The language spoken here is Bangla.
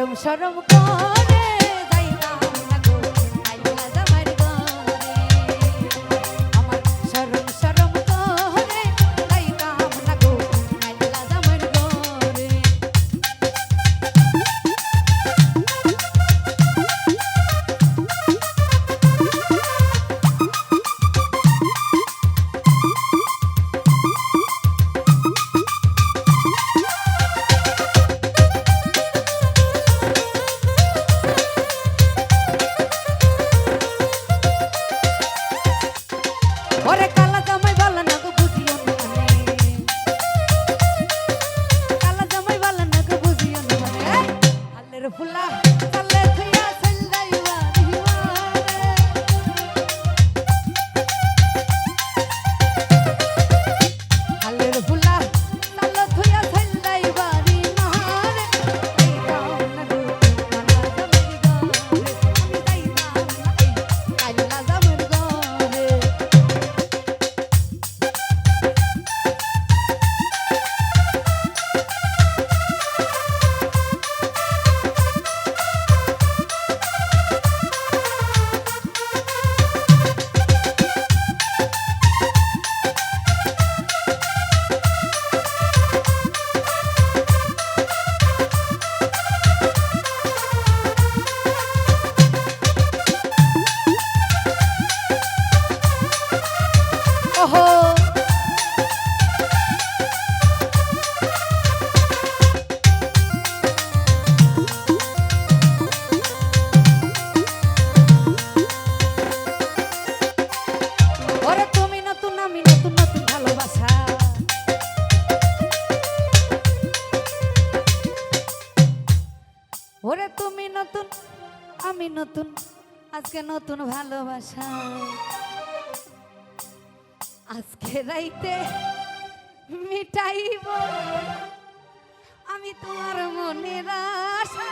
শরম শরম কর। What el calor. নতুন আমি নতুন আজকে নতুন ভালোবাসা। আজকে রাইতে মিটাইব আমি তোমার মনের আশা।